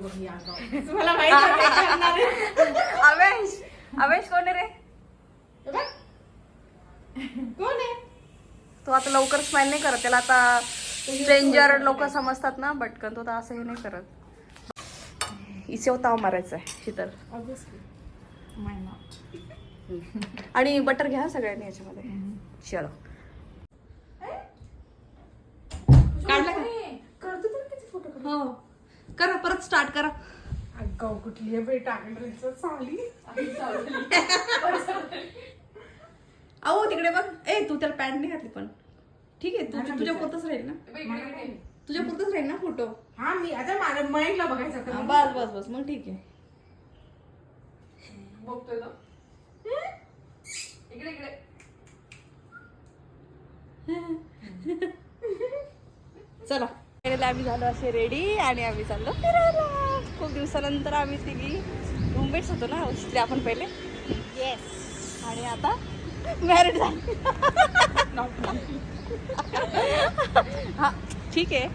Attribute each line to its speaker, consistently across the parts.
Speaker 1: तुम्हाला माहीत आहे काय करणार आहे?
Speaker 2: अवेश अवेश कोण आहे रे?
Speaker 1: हे बघ. कोण आहे?
Speaker 2: तो आता लवकर स्माइल नाही करत त्याला आता स्ट्रेंजर लोक समजतात ना पटकन तो तर असं हे नाही करत. इसे ताव मारायचा आहे शीतल
Speaker 1: ऑब्विसली माय नॉट
Speaker 2: आणि बटर घ्या सगळ्यांनी याच्यामध्ये. चलो. काढला का?
Speaker 1: करतो तर किती फोटो काढ
Speaker 2: हो. करा परत स्टार्ट करा.
Speaker 1: अगं कुठली आहे चाली
Speaker 2: अहो तिकडे बघ. ए तू त्याला पॅन्ट नाही घातली पण. ठीक आहे तुझ्या तुझ्या पुरतच राहील ना? तुझ्या पुरतच राहील ना फोटो?
Speaker 1: हा मी आता मला मयंकला बघायचं.
Speaker 2: बस बस बस. मग ठीक आहे.
Speaker 1: बघतोय तो. इकडे इकडे
Speaker 2: चला पहिल्यांदा आम्ही झालो असे रेडी आणि आम्ही चाललो फिरायला. खूप दिवसानंतर आम्ही तिघी रूममेट्स होतो ना स्त्री आपण पहिले. येस आणि आता मॅरिड झाली. हा ठीक आहे.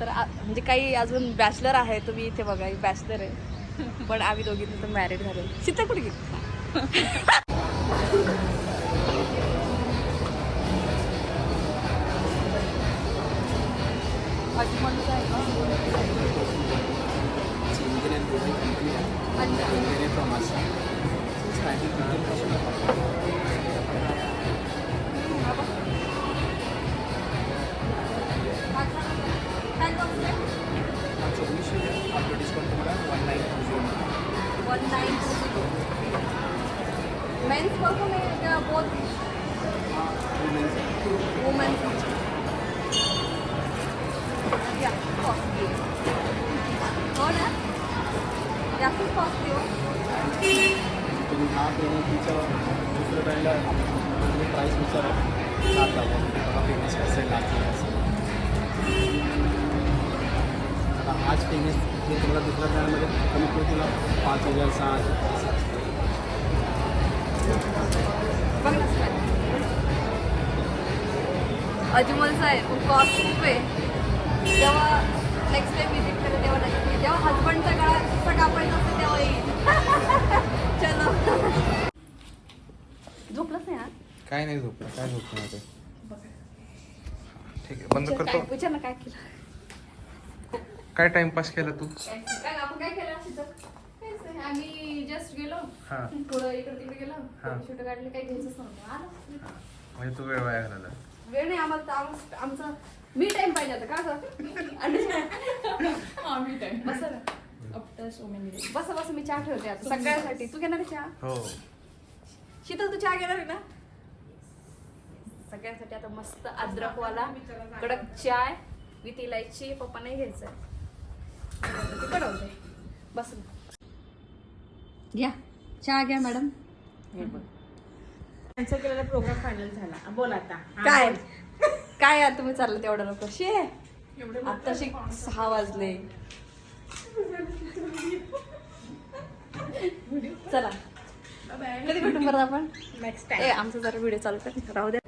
Speaker 2: तर म्हणजे काही अजून बॅचलर आहे तुम्ही इथे बघा बॅचलर आहे. पण आम्ही दोघी तर मॅरिड झालो. सीता कुठे गेली. अजून आहे का? One nine Men's perfume is uh, both women's. Yeah, जास्त कॉस्टली हो
Speaker 3: तुम्ही हा प्रोडक्टचं दुसरं ब्रँड प्राईस विचारा सात लाख बघा फेमस असेल लागते असेल आता हाच फेमस हे तुम्हाला दुसऱ्या ब्रँडमध्ये कमीत कमी तुला पाच हजार सहा हजार असं असतं.
Speaker 2: बघ ना smell. अजमलचा आहे खूप कॉस्ट खूप आहे जेव्हा नेक्स्ट टाइम विजिट करेल तेव्हा नक्की जेव्हा हजबंडचा गळा कसं कापायचं असतं तेव्हा येईल. चलो. झोपलंच नाही
Speaker 3: काय नाही झोपलं. काय झोपलं नाही ठीक आहे बंद
Speaker 2: काय
Speaker 3: करतो.
Speaker 2: विचार ना काय केलं.
Speaker 3: काय टाइमपास केला तू?
Speaker 2: काय आपण काय केलं आम्ही जस्ट गेलो.
Speaker 3: हां.
Speaker 2: थोडं इकडे तिकडे गेलो.
Speaker 3: हा.
Speaker 2: छोटं काढलं काही घ्यायचंच नव्हतं. आलो.
Speaker 3: म्हणजे तू वेळ वाया घालवला.
Speaker 2: वेळ नाही आम्हाला तर आमचा मी टाइम पाहिजे आता का
Speaker 1: हा मी टाइम
Speaker 2: बसा ना.
Speaker 1: आफ्टर सो मेनी
Speaker 2: बसा बसा मी चहा ठेवते आता. सगळ्यांसाठी तू घेणार आहे चहा?
Speaker 3: हो.
Speaker 2: शीतल तू चहा घेणार आहे ना? सगळ्यांसाठी आता मस्त अद्रकवाला कडक चाय विथ इलायची पप्पा नाही घ्यायचं ते कडवते बस ना. घ्या. चहा घ्या मॅडम.
Speaker 1: कॅन्सल केलेला प्रोग्राम फायनल झाला. बोल आता. हा,
Speaker 2: काय?
Speaker 1: बोल.
Speaker 2: काय यार तुम्ही चाललं तेवढं लवकर? शे!
Speaker 1: एवढे
Speaker 2: आत्ताशी सहा वाजले. चला. कधी भेटून परत आपण?
Speaker 1: नेक्स्ट
Speaker 2: ए
Speaker 1: टाइम
Speaker 2: आमचा जरा व्हिडिओ चालू कर. राहू द्या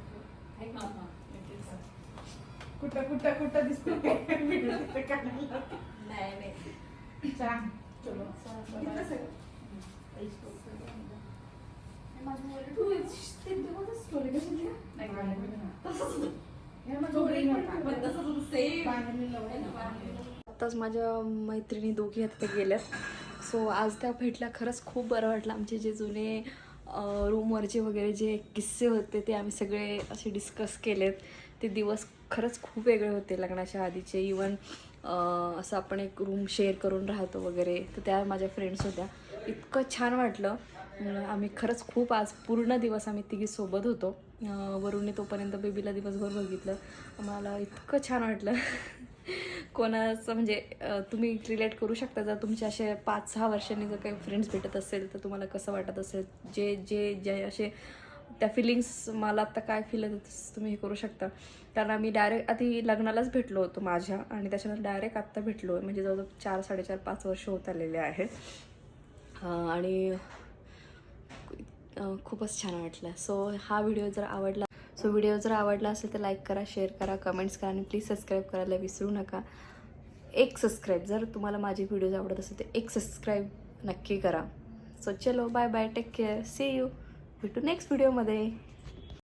Speaker 1: कुठं कुठं कुठं दिसते. चला चलो. इथलं सगळं.
Speaker 2: आत्ताच माझ्या मैत्रिणी दोघी आता गेल्यात. सो आज त्या भेटल्या. खरंच खूप बरं वाटलं. आमचे जे जुने रूमवरचे वगैरे जे किस्से होते ते आम्ही सगळे असे डिस्कस केलेत. ते दिवस खरंच खूप वेगळे होते लग्नाच्या आधीचे. इवन असं आपण एक रूम शेअर करून राहतो वगैरे. तर त्या माझ्या फ्रेंड्स होत्या. इतकं छान वाटलं. आम्ही खरंच खूप आज पूर्ण दिवस आम्ही तिघी सोबत होतो. अं, तोपर्यंत बेबीला दिवसभर बघितलं. मला इतकं छान वाटलं. कोणाचं म्हणजे तुम्ही रिलेट करू शकता. जर तुमचे असे पाच सहा वर्षांनी जर काही फ्रेंड्स भेटत असेल तर तुम्हाला कसं वाटत असेल? जे जे जे असे त्या फिलिंग्स मला आत्ता काय फील होतं तुम्ही हे करू शकता. कारण आम्ही डायरेक्ट आधी लग्नालाच भेटलो होतो माझ्या आणि त्याच्यानंतर डायरेक्ट आत्ता भेटलो म्हणजे जवळजवळ चार साडेचार पाच वर्ष होत आलेले आहेत आणि खूपच छान वाटलं. सो हा व्हिडिओ जर आवडला सो व्हिडिओ जर आवडला असेल तर लाईक करा शेअर करा कमेंट्स करा आणि प्लीज सबस्क्राईब करायला विसरू नका. एक सबस्क्राईब जर तुम्हाला माझे व्हिडिओज आवडत असेल तर एक सबस्क्राईब नक्की करा. सो चलो bye bye take care see you भेटू नेक्स्ट व्हिडिओमध्ये